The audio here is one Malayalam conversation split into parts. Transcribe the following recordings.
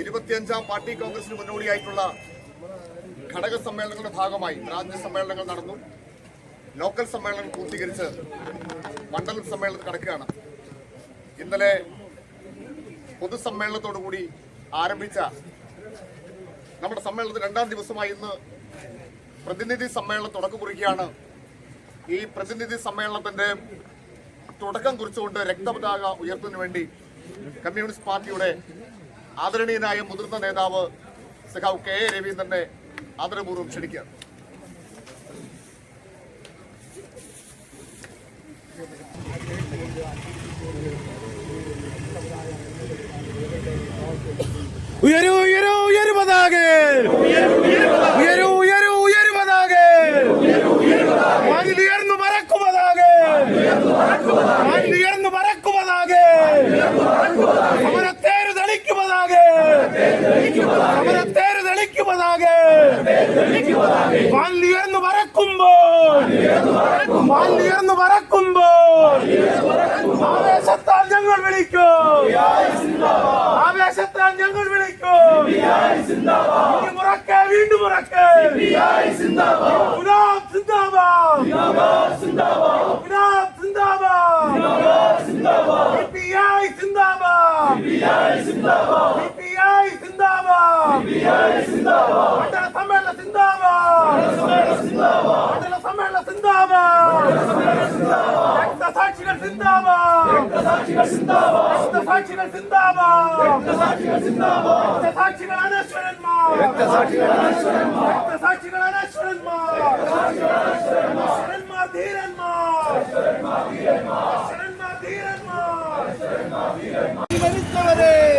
ഇരുപത്തിയഞ്ചാം പാർട്ടി കോൺഗ്രസിന് മുന്നോടിയായിട്ടുള്ള ഘടക സമ്മേളനങ്ങളുടെ ഭാഗമായി രാജ്യ സമ്മേളനങ്ങൾ നടന്നു. ലോക്കൽ സമ്മേളനം പൂർത്തീകരിച്ച് മണ്ഡലം സമ്മേളനത്തിൽ കടക്കുകയാണ് ഇന്നലെ പൊതുസമ്മേളനത്തോടുകൂടി ആരംഭിച്ച നമ്മുടെ സമ്മേളനത്തിൽ രണ്ടാം ദിവസമായി ഇന്ന് പ്രതിനിധി സമ്മേളനം തുടക്കം കുറിക്കുകയാണ് ഈ പ്രതിനിധി സമ്മേളനത്തിന്റെ തുടക്കം കുറിച്ചുകൊണ്ട് രക്തപതാക ഉയർത്തുന്നതിന് വേണ്ടി കമ്മ്യൂണിസ്റ്റ് പാർട്ടിയുടെ ആദരണീയനായ മുതിർന്ന നേതാവ് സഖാവ് കെ എ രവീന്ദ്രനെ ആദരപൂർവം ക്ഷണിക്കുകയാണ് ഉയരൂ ഉയരൂ ഉയരു പതാക. ഉയരൂ ഉയരൂ ഉയരു പതാക. ഉയർന്നു മറക്കു പതാക. ഉയർന്നു പറക്കു പതാക സമരത്തേര് തെളിക്കു പതാക സമരത്തേര് തെളിക്കു പതാക ഉയർന്നു പറക്കുമ്പോൾ ഉയർന്നു പറക്കുമ്പോൾ ആവേശത്താൽ ഞങ്ങൾ വിളിക്കും. ആവേശത്താൽ ഞങ്ങൾ വിളിക്കും. മുറക്കെ വീണ്ടും മുറക്കെ. ഗുലാബ് സിന്ദാബാദ്. ഗുലാബ് സിന്ദാബാദ്. സിപിഐ സിന്ദാബാദ്. സിപിഐ സിന്ദാബാദ്. മണ്ഡല സമ്മേളന സിന്ദാബാദ്. മണ്ഡല സമ്മേളന സിന്ദാബാദ്. രക്തസാക്ഷികൾ സിന്ദാബാദ്. രക്തസാക്ഷികൾ സിന്ദാബാദ്. രക്തസാക്ഷികൾ അനശ്വരന്മാർ. രക്തസാക്ഷികൾ അനശ്വരന്മാർ. ശരന്മാർ ധീരന്മാർ ശരന്മാർ ധീരന്മാർ. മരിച്ചവരെ മരിച്ചവരെ ഇഞ്ചിഞ്ചായി ധീരന്മാർ. ഇഞ്ചിഞ്ചായി ധീരന്മാർ. ഇഞ്ചിഞ്ചായി മരിക്കുമ്പോഴും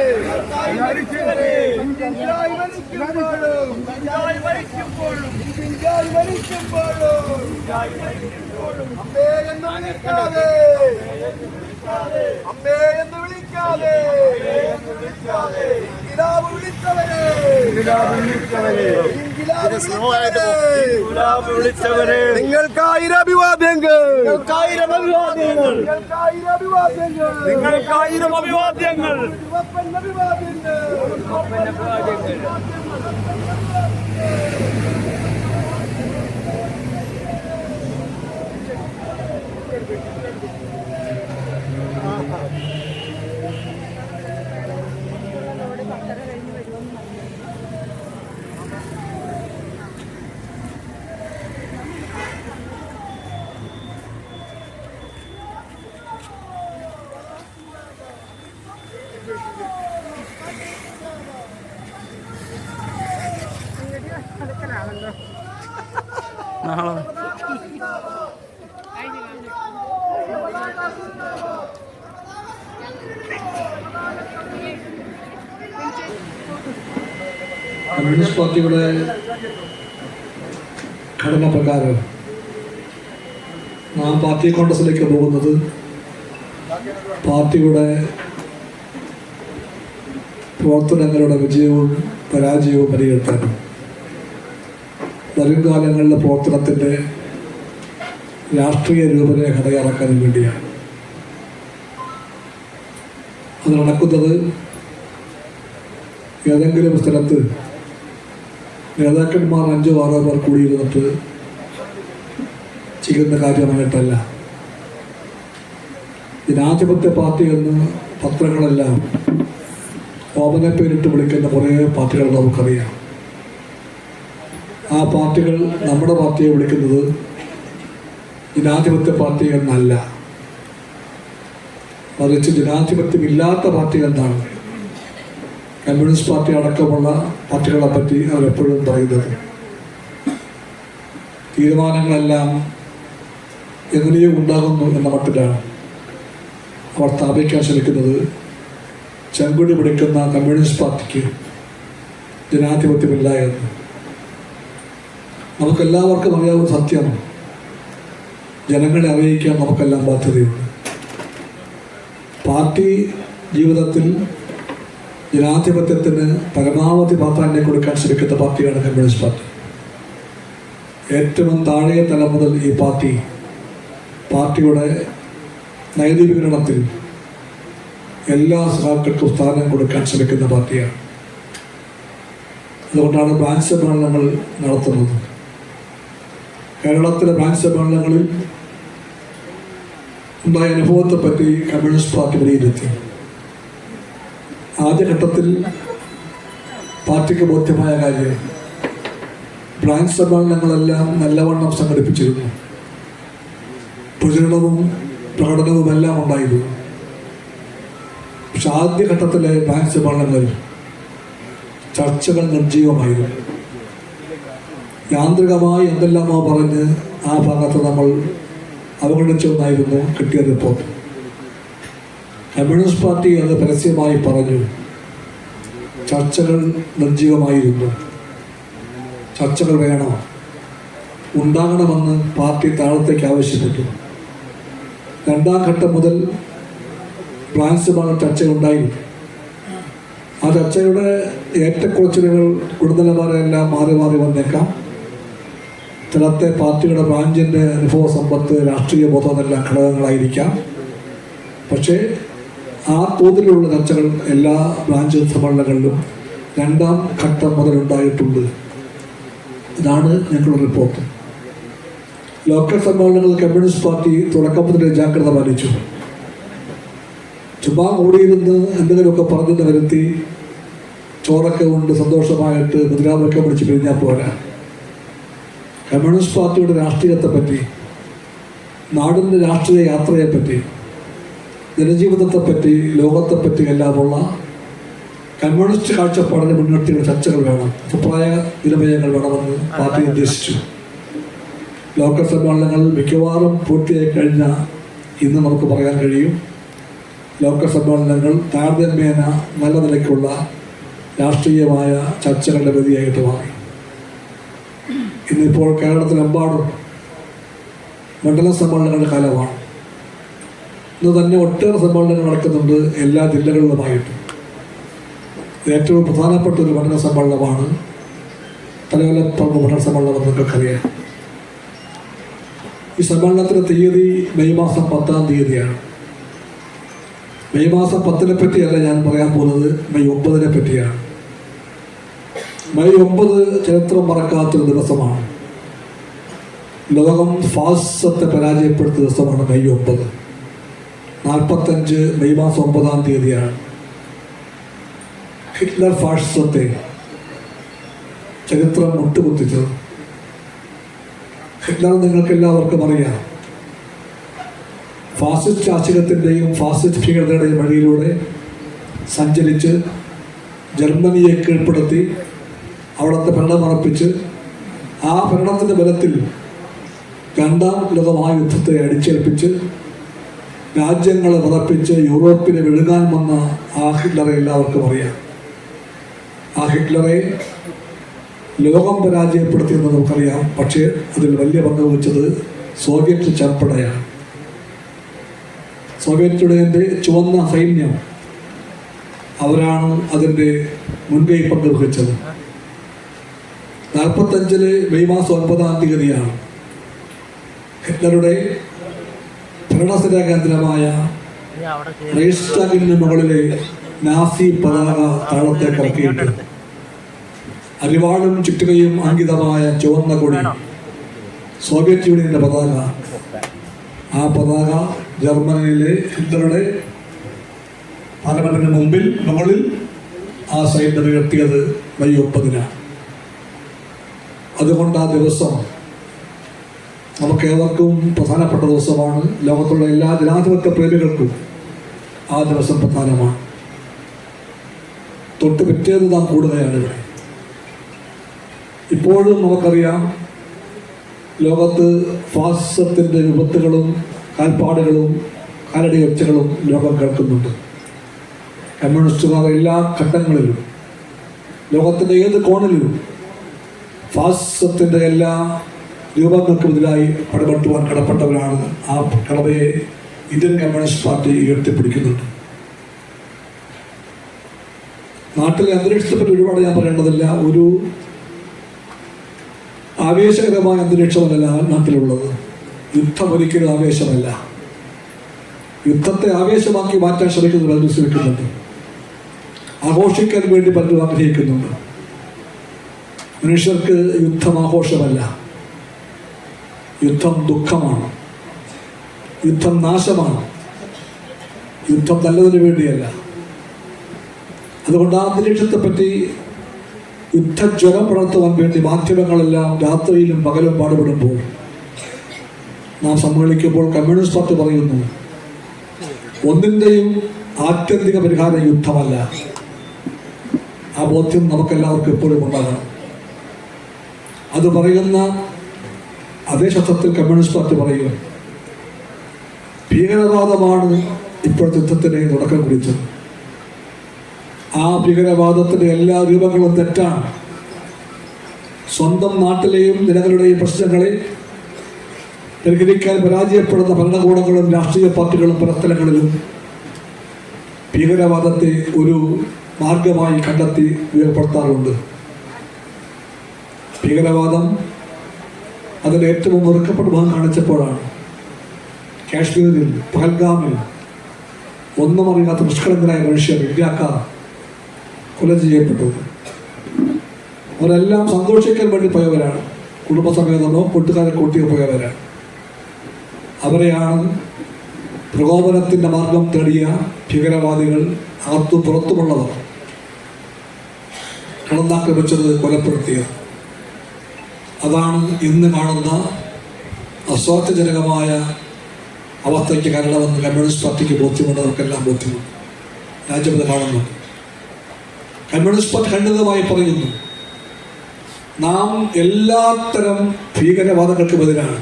അമ്മേ എന്ന് വിളിക്കാതെ അമ്മേ എന്ന് വിളിക്കാതെ ഇൻകിലാബ് വിളിച്ചവരെ ഇൻകിലാബ് വിളിച്ചവരെ നിങ്ങൾക്കായിരം അഭിവാദ്യങ്ങൾ. നിങ്ങൾക്കായിരം അഭിവാദ്യങ്ങൾ. നിങ്ങൾക്കായിരം അഭിവാദ്യങ്ങൾ. നിങ്ങൾക്കായിരം അഭിവാദ്യങ്ങൾ. അഭിവാദ്യങ്ങൾ കമ്മ്യൂണിസ്റ്റ് പാർട്ടിയുടെ ഘടന പ്രകാരം നാം പാർട്ടി കോൺഗ്രസിലേക്ക് പോകുന്നത് പാർട്ടിയുടെ പ്രവർത്തനങ്ങളുടെ വിജയവും പരാജയവും വിലയിരുത്താനും വരും കാലങ്ങളിലെ പ്രവർത്തനത്തിന്റെ രാഷ്ട്രീയ രൂപരേഖ തയ്യാറാക്കാനും വേണ്ടിയാണ്. അത് നടക്കുന്നത് ഏതെങ്കിലും സ്ഥലത്ത് നേതാക്കന്മാർ അഞ്ചോ ആറോ പേർ കൂടിയിരുന്നിട്ട് ചെയ്യുന്ന കാര്യമായിട്ടല്ല. ജനാധിപത്യ പാർട്ടി എന്ന് പത്രങ്ങളെല്ലാം ഓമന പേരിട്ട് വിളിക്കുന്ന കുറേ പാർട്ടികൾ നമുക്കറിയാം. ആ പാർട്ടികൾ നമ്മുടെ പാർട്ടിയെ വിളിക്കുന്നത് ജനാധിപത്യ പാർട്ടി എന്നല്ല. മറിച്ച് ജനാധിപത്യമില്ലാത്ത പാർട്ടി എന്നാണ്. കമ്മ്യൂണിസ്റ്റ് പാർട്ടി അടക്കമുള്ള പാർട്ടികളെ പറ്റി അവരെപ്പോഴും പറയുന്നത് തീരുമാനങ്ങളെല്ലാം എങ്ങനെയോ ഉണ്ടാകുന്നു എന്ന മട്ടിലാണ് അവർ സ്ഥാപിക്കാൻ ശ്രമിക്കുന്നത്. ചെങ്കുടി പിടിക്കുന്ന കമ്മ്യൂണിസ്റ്റ് പാർട്ടിക്ക് ജനാധിപത്യമില്ല എന്ന്. നമുക്കെല്ലാവർക്കും അറിയാവുന്ന സത്യം ജനങ്ങളെ അറിയിക്കാൻ നമുക്കെല്ലാം ബാധ്യതയുണ്ട്. പാർട്ടി ജീവിതത്തിൽ ജനാധിപത്യത്തിന് പരമാവധി പ്രാധാന്യം കൊടുക്കാൻ ശ്രമിക്കുന്ന പാർട്ടിയാണ് കമ്മ്യൂണിസ്റ്റ് പാർട്ടി. ഏറ്റവും താഴെ തലം മുതൽ ഈ പാർട്ടി പാർട്ടിയുടെ നൈതികരണത്തിൽ എല്ലാ സഹാക്കൾക്കും സ്ഥാനം കൊടുക്കാൻ ശ്രമിക്കുന്ന പാർട്ടിയാണ്. അതുകൊണ്ടാണ് ബ്രാഞ്ച് സമ്മേളനങ്ങൾ നടത്തുന്നത്. കേരളത്തിലെ ബ്രാഞ്ച് സമ്മേളനങ്ങളിൽ ഉണ്ടായ അനുഭവത്തെപ്പറ്റി കമ്മ്യൂണിസ്റ്റ് പാർട്ടി വിലയിരുത്തി. ആദ്യഘട്ടത്തിൽ പാർട്ടിക്ക് ബോധ്യമായ കാര്യം ബ്രാഞ്ച് സമ്മേളനങ്ങളെല്ലാം നല്ലവണ്ണം സംഘടിപ്പിച്ചിരുന്നു. പ്രചരണവും പ്രകടനവുമെല്ലാം ഉണ്ടായിരുന്നു. പക്ഷെ ആദ്യഘട്ടത്തിലെ ബ്രാഞ്ച് സമ്മേളനങ്ങളിൽ ചർച്ചകൾ നിർജീവമായിരുന്നു യാന്ത്രികമായി എന്തെല്ലാമോ പറഞ്ഞ് ആ ഭാഗത്ത് നമ്മൾ അവഗണിച്ചൊന്നായിരുന്നു കിട്ടിയ റിപ്പോർട്ട്. കമ്മ്യൂണിസ്റ്റ് പാർട്ടി അത് പരസ്യമായി പറഞ്ഞു. ചർച്ചകൾ നിർജീവമായിരുന്നു ചർച്ചകൾ വേണം? ഉണ്ടാകണമെന്ന് പാർട്ടി താഴത്തേക്ക് ആവശ്യപ്പെട്ടു. രണ്ടാം ഘട്ടം മുതൽ ഫ്രാൻസുമാണ് ചർച്ചയുണ്ടായിരുന്നു ആ ചർച്ചയുടെ ഏറ്റക്കുറച്ചിലുകൾ ഗുണനിലവാരമെല്ലാം മാറി മാറി വന്നേക്കാം. ചിലത്തെ പാർട്ടിയുടെ ബ്രാഞ്ചിന്റെ അനുഭവ സമ്പത്ത് രാഷ്ട്രീയ ബോധമെല്ലാം ഘടകങ്ങളായിരിക്കാം. പക്ഷേ ആ തോതിലുള്ള ചർച്ചകൾ എല്ലാ ബ്രാഞ്ച് സമ്മേളനങ്ങളിലും രണ്ടാം ഘട്ടം മുതലുണ്ടായിട്ടുണ്ട്. ഇതാണ് ഞങ്ങളുടെ റിപ്പോർട്ട്. ലോക്കൽ സമ്മേളനങ്ങൾ കമ്മ്യൂണിസ്റ്റ് പാർട്ടി തുടക്കം മുതലേ ജാഗ്രത പാലിച്ചു. ചുമ്മാ കൂടിയിരുന്ന് എന്തെങ്കിലുമൊക്കെ പറഞ്ഞെന്ന് വരുത്തി ചോറൊക്കെ കൊണ്ട് സന്തോഷമായിട്ട് മുദ്രാവാക്യം പിടിച്ച് പിരിഞ്ഞാൽ പോരാ. കമ്മ്യൂണിസ്റ്റ് പാർട്ടിയുടെ രാഷ്ട്രീയത്തെപ്പറ്റി നാടിന്റെ രാഷ്ട്രീയ യാത്രയെപ്പറ്റി ജനജീവിതത്തെപ്പറ്റി ലോകത്തെപ്പറ്റി എല്ലാമുള്ള കമ്മ്യൂണിസ്റ്റ് കാഴ്ചപ്പാടിന് മുൻനിർത്തിയുള്ള ചർച്ചകൾ വേണം. അഭിപ്രായ വിനിമയങ്ങൾ വേണമെന്ന് പാർട്ടി നിർദ്ദേശിച്ചു ലോക്കൽ സമ്മേളനങ്ങൾ മിക്കവാറും പൂർത്തിയായി കഴിഞ്ഞ ഇന്ന് നമുക്ക് പറയാൻ കഴിയും. ലോക്കൽ സമ്മേളനങ്ങൾ താരതമ്യേന നല്ല നിലയ്ക്കുള്ള രാഷ്ട്രീയമായ ചർച്ചകളുടെ ഗതിയായിട്ട് മാറി. ഇന്നിപ്പോൾ കേരളത്തിലെമ്പാടും മണ്ഡല സമ്മേളനങ്ങളുടെ കാലമാണ്. ഇന്ന് തന്നെ ഒട്ടേറെ സമ്മേളനങ്ങൾ നടക്കുന്നുണ്ട് എല്ലാ ജില്ലകളിലുമായിട്ടും. ഏറ്റവും പ്രധാനപ്പെട്ട ഒരു പഠന സമ്മേളനമാണ് തലവലപ്പറമ്പ് പഠന സമ്മേളനം നിങ്ങൾക്കറിയാം. ഈ സമ്മേളനത്തിന്റെ തീയതി മെയ് മാസം പത്താം തീയതിയാണ്. മെയ് മാസം പത്തിനെ പറ്റിയല്ല ഞാൻ പറയാൻ പോകുന്നത് മെയ് ഒമ്പതിനെ പറ്റിയാണ്. മെയ് ഒമ്പത് ചരിത്രം മറക്കാത്തൊരു ദിവസമാണ്. ലോകം ഫാസത്തെ പരാജയപ്പെടുത്തിയ ദിവസമാണ് മെയ് ഒമ്പത്. നാൽപ്പത്തഞ്ച് മെയ് മാസം ഒമ്പതാം തീയതിയാണ്. ഹിറ്റ്ലർ ഫാഷിസത്തെ ചരിത്രം മുട്ടുകുത്തിച്ചത്. ഹിറ്റ്ലർ നിങ്ങൾക്ക് എല്ലാവർക്കും അറിയാം. ഫാസിസ്റ്റ് ശാസകത്തിന്റെയും ഫാസിസ്റ്റ് ഭീകരതയുടെയും വഴിയിലൂടെ സഞ്ചരിച്ച് ജർമ്മനിയെ കീഴ്പ്പെടുത്തി അവിടുത്തെ ഭരണമറപ്പിച്ച് ആ ഭരണത്തിന്റെ ബലത്തിൽ രണ്ടാം ലോകമഹായുദ്ധത്തെ അടിച്ചേൽപ്പിച്ച് രാജ്യങ്ങളെ വിറപ്പിച്ച് യൂറോപ്പിനെ വിഴുങ്ങാൻ വന്ന ആ ഹിറ്റ്ലറെ എല്ലാവർക്കും അറിയാം. ആ ഹിറ്റ്ലറെ ലോകം പരാജയപ്പെടുത്തിയെന്ന് നമുക്കറിയാം. പക്ഷേ അതിൽ വലിയ പങ്ക് വഹിച്ചത് സോവിയറ്റ് ചർപ്പടയാണ് സോവിയറ്റ് ചുവന്ന സൈന്യം അവരാണ് അതിന്റെ മുൻകൈ പങ്ക് വഹിച്ചത്. നാൽപ്പത്തഞ്ചിൽ മെയ് മാസം ഒൻപതാം തീയതിയാണ് ഹിറ്റ്ലറുടെ ഭരണസ്ഥിര കേന്ദ്രമായ റൈസ്റ്റാഗിന് മുകളിലെ നാസി പതാക താളത്തെ കറക്കിയിട്ട് അരിവാളും ചുറ്റുകയും അങ്കിതമായ ചുവന്ന കൊടി സോവിയറ്റ് യൂണിയന്റെ പതാക. ആ പതാക ജർമ്മനിയിലെ ഹിറ്റ്ലറുടെ പാർലമെന്റിന് മുമ്പിൽ മുകളിൽ ആ സൈന്യം ഉയർത്തിയത് മെയ് ഒപ്പതിനാണ് അതുകൊണ്ട് ആ ദിവസം നമുക്ക് ഏവർക്കും പ്രധാനപ്പെട്ട ദിവസമാണ്. ലോകത്തുള്ള എല്ലാ ജനാധിപത്യ പ്രേമികൾക്കും ആ ദിവസം പ്രധാനമാണ്. തൊട്ട് പിറ്റേന്ന് നാം കൂടുകയാണ് ഇവിടെ. ഇപ്പോഴും നമുക്കറിയാം ലോകത്ത് ഫാസിസത്തിന്റെ വിപത്തുകളും കാൽപ്പാടുകളും കാലടി ഒച്ചകളും ലോകം കേൾക്കുന്നുണ്ട്. കമ്മ്യൂണിസ്റ്റുകാർ എല്ലാ ഘട്ടങ്ങളിലും ലോകത്തിന്റെ ഏത് കോണിലും ഫാസിസത്തിന്റെ എല്ലാ രൂപങ്ങൾക്കുമെതിരായി പടപെട്ടുവാൻ കടപ്പെട്ടവരാണ് ആ കടമയെ ഇന്ത്യൻ കമ്മ്യൂണിസ്റ്റ് പാർട്ടി ഉയർത്തിപ്പിടിക്കുന്നുണ്ട് നാട്ടിലെ അന്തരീക്ഷത്തെ പറ്റി ഒരുപാട് ഞാൻ പറയേണ്ടതില്ല. ഒരു ആവേശകരമായ അന്തരീക്ഷമല്ല നാട്ടിലുള്ളത്. യുദ്ധം ഒരിക്കലും ആവേശമല്ല. യുദ്ധത്തെ ആവേശമാക്കി മാറ്റാൻ ശ്രമിക്കുന്നത് പലരും ശ്രമിക്കുന്നുണ്ട്. ആഘോഷിക്കാൻ വേണ്ടി പലരും ആഗ്രഹിക്കുന്നുണ്ട്. മനുഷ്യർക്ക് യുദ്ധം ആഘോഷമല്ല. യുദ്ധം ദുഃഖമാണ്. യുദ്ധം നാശമാണ്. യുദ്ധം നല്ലതിനു വേണ്ടിയല്ല. അതുകൊണ്ട് ആ അന്തരീക്ഷത്തെപ്പറ്റി യുദ്ധജ്വരം പടർത്തുവാൻ വേണ്ടി മാധ്യമങ്ങളെല്ലാം രാത്രിയിലും പകലും പാടുപെടുമ്പോൾ നാം സമ്മേളിക്കുമ്പോൾ കമ്മ്യൂണിസ്റ്റ് പാർട്ടി പറയുന്നു ഒന്നിന്റെയും ആത്യന്തിക പരിഹാര യുദ്ധമല്ല. ആ ബോധ്യം നമുക്കെല്ലാവർക്കും എപ്പോഴും ഉണ്ടാകണം. അത് പറയുന്ന അതേ ശബ്ദത്തിൽ കമ്മ്യൂണിസ്റ്റ് പാർട്ടി പറയുക. ഭീകരവാദമാണ് ഇപ്പോഴത്തെ യുദ്ധത്തിന് തുടക്കം കുറിച്ചത്. ആ ഭീകരവാദത്തിന്റെ എല്ലാ രൂപങ്ങളും തെറ്റാണ്. സ്വന്തം നാട്ടിലെയും ജനങ്ങളുടെയും പ്രശ്നങ്ങളെ പരിഹരിക്കാൻ പരാജയപ്പെടുന്ന ഭരണകൂടങ്ങളും രാഷ്ട്രീയ പാർട്ടികളും പല ഭീകരവാദത്തെ ഒരു മാർഗമായി കണ്ടെത്തി ഉപയോഗപ്പെടുത്താറുണ്ട് ഭീകരവാദം അതിന്റെ ഏറ്റവും വെറുക്കപ്പെട്ട മുഖം കാണിച്ചപ്പോഴാണ്. കാശ്മീരിൽ പഹൽഗാമിൽ ഒന്നും അറിയാത്ത നിഷ്കളങ്കരായ മനുഷ്യർ ഇന്ത്യക്കാർ കൊല ചെയ്യപ്പെട്ടു. അവരെല്ലാം സന്തോഷിക്കാൻ വേണ്ടി പോയവരാണ്. കുടുംബസമേതമോ കൂട്ടുകാരെ കൂട്ടിയോ പോയവരാണ്. അവരെയാണ് പ്രകോപനത്തിന്റെ മാർഗം തേടിയ ഭീകരവാദികൾ അകത്തു പുറത്തുമുള്ളവർ. കടന്നാക്രമിച്ചത് കൊലപ്പെടുത്തിയത്. അതാണ് ഇന്ന് കാണുന്ന അസ്വാസ്ഥ്യജനകമായ അവസ്ഥയ്ക്ക് കാരണമെന്ന് കമ്മ്യൂണിസ്റ്റ് പാർട്ടിക്ക് ബോധ്യമുണ്ട് നമുക്കെല്ലാം ബോധ്യമുണ്ട്. രാജ്യമത് കാണുന്നു. കമ്മ്യൂണിസ്റ്റ് പാർട്ടി ഖണ്ഡിതമായി പറയുന്നു നാം എല്ലാത്തരം ഭീകരവാദങ്ങൾക്കുമെതിരാണ്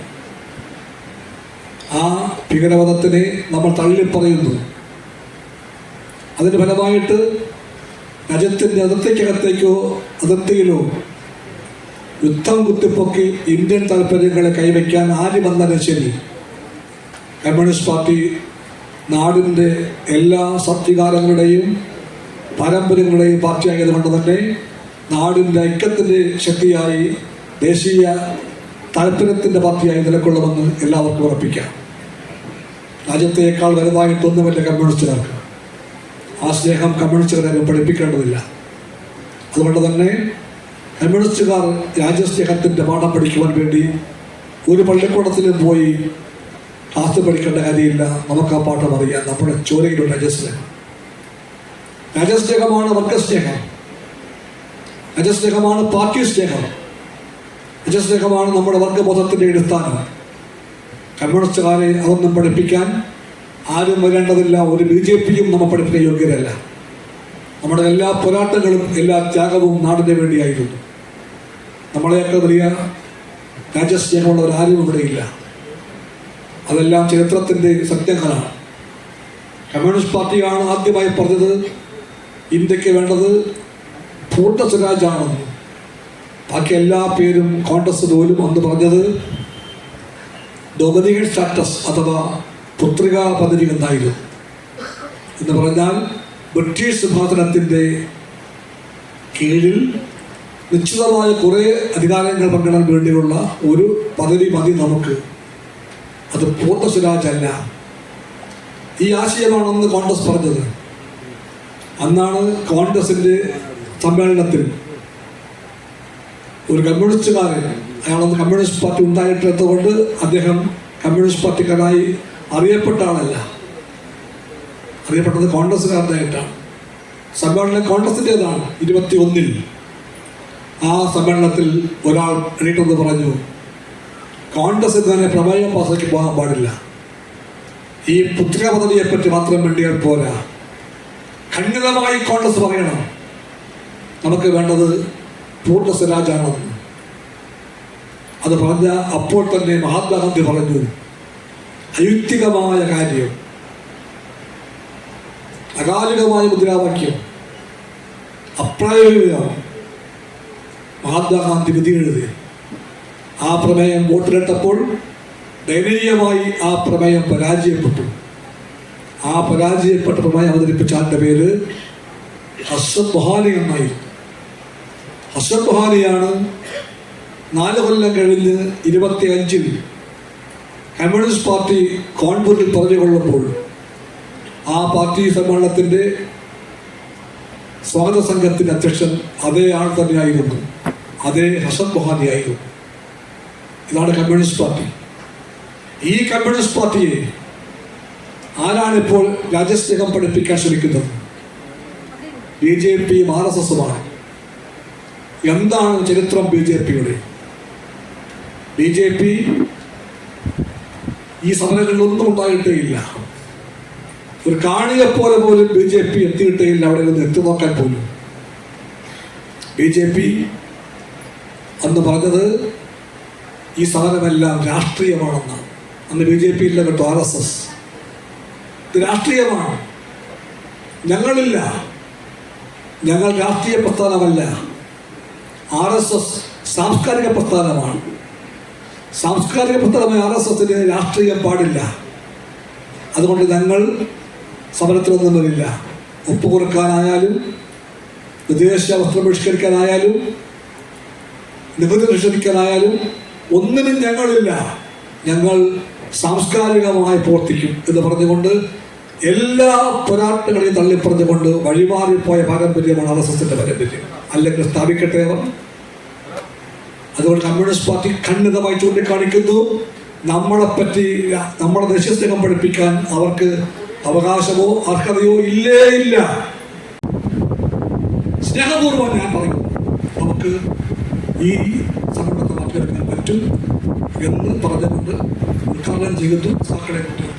ആ ഭീകരവാദത്തിനെ നമ്മൾ തള്ളിപ്പറയുന്നു അതിന്റെ ഫലമായിട്ട് രാജ്യത്തിന്റെ അതിർത്തിക്കകത്തേക്കോ അതിർത്തിയിലോ യുദ്ധം കുത്തിപ്പൊക്കി ഇന്ത്യൻ താല്പര്യങ്ങളെ കൈവയ്ക്കാൻ ആര് വന്നാലും ശരി? കമ്മ്യൂണിസ്റ്റ് പാർട്ടി നാടിന്റെ എല്ലാ സത്യകാലങ്ങളുടെയും പാരമ്പര്യങ്ങളുടെയും പാർട്ടിയായതുകൊണ്ട് തന്നെ നാടിന്റെ ഐക്യത്തിന്റെ ശക്തിയായി ദേശീയ താല്പര്യത്തിന്റെ പാർട്ടിയായി നിലക്കൊള്ളുമെന്ന് എല്ലാവർക്കും ഉറപ്പിക്കാം. രാജ്യത്തേക്കാൾ വലുതായിട്ടൊന്നുമില്ല കമ്മ്യൂണിസ്റ്റുകാർക്ക്. ആ സ്നേഹം കമ്മ്യൂണിസ്റ്റുകാരെ പഠിപ്പിക്കേണ്ടതില്ല. അതുകൊണ്ട് തന്നെ കമ്മ്യൂണിസ്റ്റുകാർ രാജ്യസ്നേഹത്തിന്റെ പാഠം പഠിക്കുവാൻ വേണ്ടി ഒരു പള്ളിക്കൂടത്തിലും പോയി ക്ലാസ് പഠിക്കേണ്ട കാര്യമില്ല. നമുക്ക് ആ പാഠം അറിയാം. നമ്മുടെ ചോരയിലുള്ള രാജ്യസ്നേഹം. രാജ്യസ്നേഹമാണ് വർഗസ്നേഹം. രാജ്യസ്നേഹമാണ് പാർട്ടി സ്നേഹം രാജ്യസ്നേഹമാണ് നമ്മുടെ വർഗബോധത്തിന്റെ അടിസ്ഥാനം കമ്മ്യൂണിസ്റ്റുകാരെ അതൊന്നും പഠിപ്പിക്കാൻ ആരും വരേണ്ടതില്ല. ഒരു ബി ജെ പിയും നമ്മൾ പഠിപ്പിക്കാൻ യോഗ്യരല്ല. നമ്മുടെ എല്ലാ പോരാട്ടങ്ങളും എല്ലാ ത്യാഗവും നാടിന് വേണ്ടിയായിരുന്നു. നമ്മളെയൊക്കെ വലിയ ഇവിടെ ഇല്ല. അതെല്ലാം ചരിത്രത്തിന്റെ സത്യങ്ങളാണ്. കമ്മ്യൂണിസ്റ്റ് പാർട്ടിയാണ് ആദ്യമായി പറഞ്ഞത് ഇന്ത്യയ്ക്ക് വേണ്ടത് പൂർണ സ്വരാജാണെന്ന്. ബാക്കി എല്ലാ പേരും കോൺഗ്രസ് പോലും അന്ന് പറഞ്ഞത് ഡൊമനികൻ സ്റ്റാറ്റസ് അഥവാ പുത്രികാ പദ്ധതി എന്നായിരുന്നു എന്ന് പറഞ്ഞാൽ ബ്രിട്ടീഷ് സിംഹാസനത്തിന്റെ കീഴിൽ നിശ്ചിതമായ കുറേ അധികാരങ്ങൾ പങ്കിടാൻ വേണ്ടിയുള്ള ഒരു പദവി മതി നമുക്ക്. അത് പൂർണ അല്ല. ഈ ആശയമാണെന്ന് കോൺഗ്രസ് പറഞ്ഞത്. അന്നാണ് കോൺഗ്രസിന്റെ സമ്മേളനത്തിൽ ഒരു കമ്മ്യൂണിസ്റ്റുകാരൻ അയാളൊന്ന് കമ്മ്യൂണിസ്റ്റ് പാർട്ടി ഉണ്ടായിട്ടതുകൊണ്ട് അദ്ദേഹം കമ്മ്യൂണിസ്റ്റ് പാർട്ടിക്കാരായി അറിയപ്പെട്ട ആളല്ല. അറിയപ്പെട്ടത് കോൺഗ്രസ്സുകാരനായിട്ടാണ്. സമ്മേളനം കോൺഗ്രസിന്റെതാണ് ഇരുപത്തി ഒന്നിൽ ആ സമ്മേളനത്തിൽ ഒരാൾ എണീറ്റെന്ന് പറഞ്ഞു കോൺഗ്രസ് തന്നെ പ്രമേയം പാസാക്കി പോകാൻ പാടില്ല. ഈ പുത്രിക പദ്ധതിയെപ്പറ്റി മാത്രം വേണ്ടിയാൽ പോരാ. ഖണ്ഡിതമായി കോൺഗ്രസ് പറയണം. നമുക്ക് വേണ്ടത് പൂർണ സ്വരാജാണെന്ന്. അത് പറഞ്ഞ അപ്പോൾ തന്നെ മഹാത്മാഗാന്ധി പറഞ്ഞു അയുക്തികമായ കാര്യം. അകാലികമായ മുദ്രാവാക്യം. അപ്രായോഗികം മഹാത്മാഗാന്ധി വിധി എഴുതി ആ പ്രമേയം വോട്ടിലിട്ടപ്പോൾ ദയനീയമായി ആ പ്രമേയം പരാജയപ്പെട്ടു. ആ പരാജയപ്പെട്ട പ്രമേയം അവതരിപ്പിച്ച ആളുടെ പേര് ഹസൻ ബൊഹാനി എന്നായിരുന്നു. ഹസൻ നാല് കൊല്ലം കഴിഞ്ഞ് ഇരുപത്തി അഞ്ചിൽ കമ്മ്യൂണിസ്റ്റ് പാർട്ടി കോൺപൂരിൽ പറഞ്ഞുകൊള്ളുമ്പോൾ ആ പാർട്ടി സമ്മേളനത്തിന്റെ സ്വാഗത സംഘത്തിന്റെ അധ്യക്ഷൻ അതേ ആൾ തന്നെയായിരുന്നു. അതേ ഹസൻ മൊഹാദിയായിരുന്നു ഇതാണ് കമ്മ്യൂണിസ്റ്റ് പാർട്ടി. ഈ കമ്മ്യൂണിസ്റ്റ് പാർട്ടിയെ ആരാണിപ്പോൾ രാജ്യസ്നേഹം പഠിപ്പിക്കാൻ ശ്രമിക്കുന്നത്? ബി ജെ പിയും ആർ എസ് എസുമാണ്. എന്താണ് ചരിത്രം ബി ജെ പിയുടെ? ബി ജെ പി ഈ സമരങ്ങളിലൊന്നും ഉണ്ടായിട്ടേയില്ല. ഒരു കാണിയെപ്പോലെ പോലും ബി ജെ പി എത്തിയിട്ടേയില്ല. അവിടെ നിന്ന് എത്തി നോക്കാൻ പോലും. ബി ജെ പി അന്ന് പറഞ്ഞത് ഈ സമരമെല്ലാം രാഷ്ട്രീയമാണെന്നാണ് അന്ന് ബി ജെ പി ഇല്ല കേട്ടോ ആർ എസ് എസ്. ഇത് രാഷ്ട്രീയമാണ്. ഞങ്ങളില്ല. ഞങ്ങൾ രാഷ്ട്രീയ പ്രസ്ഥാനമല്ല. ആർ എസ് എസ് സാംസ്കാരിക പ്രസ്ഥാനമാണ്. സാംസ്കാരിക പ്രസ്ഥാനമായ ആർ എസ് എസിന് രാഷ്ട്രീയം പാടില്ല. അതുകൊണ്ട് ഞങ്ങൾ സമരത്തിലൊന്നും വരില്ല. ഒപ്പ് കൊടുക്കാനായാലും വിദേശ വസ്ത്രം ബഹിഷ്കരിക്കാനായാലും നികുതി നിഷേധിക്കാനായാലും ഒന്നിനും ഞങ്ങളില്ല. ഞങ്ങൾ സാംസ്കാരികമായി പ്രവർത്തിക്കും എന്ന് പറഞ്ഞുകൊണ്ട് എല്ലാ പോരാട്ടങ്ങളെയും തള്ളിപ്പറഞ്ഞുകൊണ്ട് വഴിമാറിപ്പോയ പാരമ്പര്യമാണ് ആർ എസ് എസിന്റെ പാരമ്പര്യം. അല്ലെങ്കിൽ സ്ഥാപിക്കട്ടെ അവർ. അതുകൊണ്ട് കമ്മ്യൂണിസ്റ്റ് പാർട്ടി ഖണ്ഡിതമായി ചൂണ്ടിക്കാണിക്കുന്നു. നമ്മളെ പറ്റി നമ്മളെ ദേശസ്നേഹം പഠിപ്പിക്കാൻ അവർക്ക് അവകാശമോ അർഹതയോ ഇല്ലേ ഇല്ല. സ്നേഹപൂർവം ഞാൻ പറയും നമുക്ക് ഈ സമൂഹത്തെ മാറ്റിയെടുക്കാൻ പറ്റും എന്ന് പറഞ്ഞുകൊണ്ട് ഉദ്ഘാടനം ചെയ്തു സാക്കളെ കുട്ടി